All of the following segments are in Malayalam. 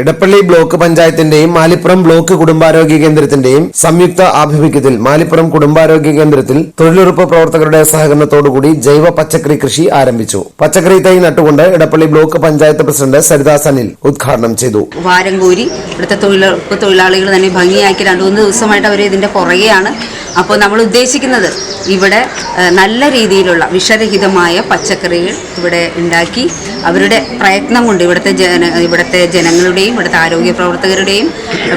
ഇടപ്പള്ളി ബ്ലോക്ക് പഞ്ചായത്തിന്റെയും മാലിപ്പുറം ബ്ലോക്ക് കുടുംബാരോഗ്യ കേന്ദ്രത്തിന്റെയും സംയുക്ത ആഭിമുഖ്യത്തിൽ മാലിപ്പുറം കുടുംബാരോഗ്യ കേന്ദ്രത്തിൽ തൊഴിലുറപ്പ് പ്രവർത്തകരുടെ സഹകരണത്തോടുകൂടി ജൈവ പച്ചക്കറി കൃഷി ആരംഭിച്ചു. പച്ചക്കറി തൈ നട്ടുകൊണ്ട് ഇടപ്പള്ളി ബ്ലോക്ക് പഞ്ചായത്ത് പ്രസിഡന്റ് സരിതാ സനിൽ ഉദ്ഘാടനം ചെയ്തു. വാരംകൂരി കോരി ഇവിടുത്തെ തൊഴിലുറപ്പ് തൊഴിലാളികൾ തന്നെ ഭംഗിയാക്കി രണ്ടു മൂന്ന് ദിവസമായിട്ട് അവർ ഇതിന്റെ പുറകെയാണ്. അപ്പോൾ നമ്മൾ ഉദ്ദേശിക്കുന്നത് ഇവിടെ നല്ല രീതിയിലുള്ള വിഷരഹിതമായ പച്ചക്കറികൾ ഇവിടെ ഉണ്ടാക്കി അവരുടെ പ്രയത്നം കൊണ്ട് ഇവിടുത്തെ ജന ഇവിടുത്തെ ജനങ്ങളുടെയും ഇവിടുത്തെ ആരോഗ്യ പ്രവർത്തകരുടെയും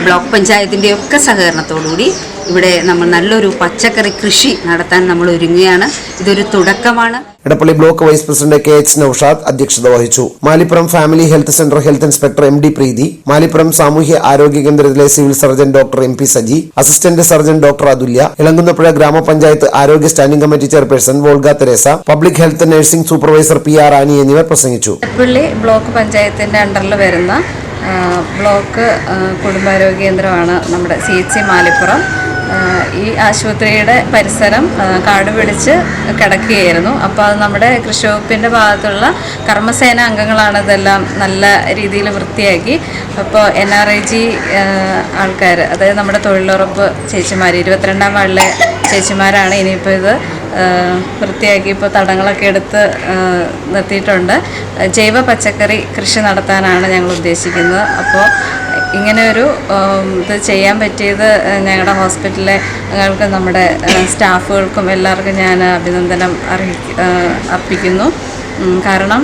ബ്ലോക്ക് പഞ്ചായത്തിന്റെയും ഒക്കെ സഹകരണത്തോടുകൂടി ഇവിടെ നമ്മൾ നല്ലൊരു പച്ചക്കറി കൃഷി നടത്താൻ നമ്മൾ ഒരുങ്ങുകയാണ്. ഇതൊരു തുടക്കമാണ്. Edappally block vice president K H Naushad അധ്യക്ഷത വഹിച്ചു. Malippuram family health centre health inspector M D Preethi Malippuram സാമൂഹ്യ ആരോഗ്യ കേന്ദ്രത്തിലെ civil surgeon doctor M P Saji assistant surgeon doctor Athulya Elankunnapuzha ഗ്രാമപഞ്ചായത്ത് ആരോഗ്യ standing committee chairperson Volga Teresa public health nursing supervisor P R Annie എന്നിവർ പ്രസംഗിച്ചു. പുള്ളി ബ്ലോക്ക് പഞ്ചായത്തിന്റെ അണ്ടറിൽ വരുന്ന ബ്ലോക്ക് കുടുംബാരോഗ്യ കേന്ദ്രമാണ് നമ്മുടെ സി എച്ച് സി മാലിപ്പുറം. ഈ ആശുപത്രിയുടെ പരിസരം കാട് പിടിച്ച് കിടക്കുകയായിരുന്നു. അപ്പോൾ അത് നമ്മുടെ കൃഷി വകുപ്പിന്റെ ഭാഗത്തുള്ള കർമ്മസേന അംഗങ്ങളാണ് ഇതെല്ലാം നല്ല രീതിയിൽ വൃത്തിയാക്കി. അപ്പോൾ എൻ ആർ ഐ ജി ആൾക്കാർ അതായത് നമ്മുടെ തൊഴിലുറപ്പ് ചേച്ചിമാർ ഇരുപത്തിരണ്ടാം വാർഡിലെ ചേച്ചിമാരാണ് ഇനിയിപ്പോൾ ഇത് വൃത്തിയാക്കി ഇപ്പോൾ തടങ്ങളൊക്കെ എടുത്ത് നിർത്തിയിട്ടുണ്ട്. ജൈവ പച്ചക്കറി കൃഷി നടത്താനാണ് ഞങ്ങൾ ഉദ്ദേശിക്കുന്നത്. അപ്പോൾ ഇങ്ങനെ ഒരു ഇത് ചെയ്യാൻ പറ്റിയത് ഞങ്ങളുടെ ഹോസ്പിറ്റലിലെ ഞങ്ങൾക്ക് നമ്മുടെ സ്റ്റാഫുകൾക്കും എല്ലാവർക്കും ഞാൻ അഭിനന്ദനം അറിയി അർപ്പിക്കുന്നു. കാരണം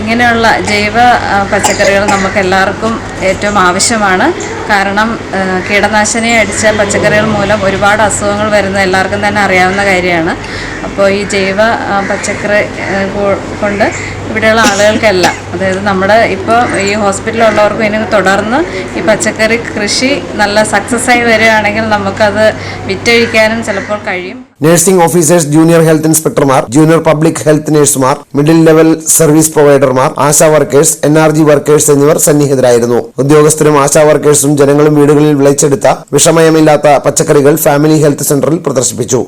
ഇങ്ങനെയുള്ള ജൈവ പച്ചക്കറികൾ നമുക്ക് എല്ലാവർക്കും ഏറ്റവും ആവശ്യമാണ്. കാരണം കീടനാശിനി അടിച്ച പച്ചക്കറികൾ മൂലം ഒരുപാട് അസുഖങ്ങൾ വരുന്നത് എല്ലാവർക്കും തന്നെ അറിയാവുന്ന കാര്യമാണ്. അപ്പോൾ ഈ ജൈവ പച്ചക്കറി കൊണ്ട് ഇവിടെയുള്ള ആളുകൾക്കെല്ലാം അതായത് നമ്മുടെ ഇപ്പോൾ ഈ ഹോസ്പിറ്റലിലുള്ളവർക്കും ഇനി തുടർന്ന് ഈ പച്ചക്കറി കൃഷി നല്ല സക്സസ് ആയി വരികയാണെങ്കിൽ നമുക്കത് വിറ്റഴിക്കാനും ചിലപ്പോൾ കഴിയും. നഴ്സിംഗ് ഓഫീസേഴ്സ് ജൂനിയർ ഹെൽത്ത് ഇൻസ്പെക്ടർമാർ ജൂനിയർ പബ്ലിക് ഹെൽത്ത് നഴ്സുമാർ മിഡിൽ ലെവൽ സർവീസ് പ്രൊവൈഡർമാർ ആശാ വർക്കേഴ്സ് എൻ വർക്കേഴ്സ് എന്നിവർ സന്നിഹിതരായിരുന്നു. ഉദ്യോഗസ്ഥരും ആശാ വർക്കേഴ്സും ജനങ്ങളും വീടുകളിൽ വിളിച്ചെടുത്ത വിഷമയമില്ലാത്ത പച്ചക്കറികൾ ഫാമിലി ഹെൽത്ത് സെന്ററിൽ പ്രദർശിപ്പിച്ചു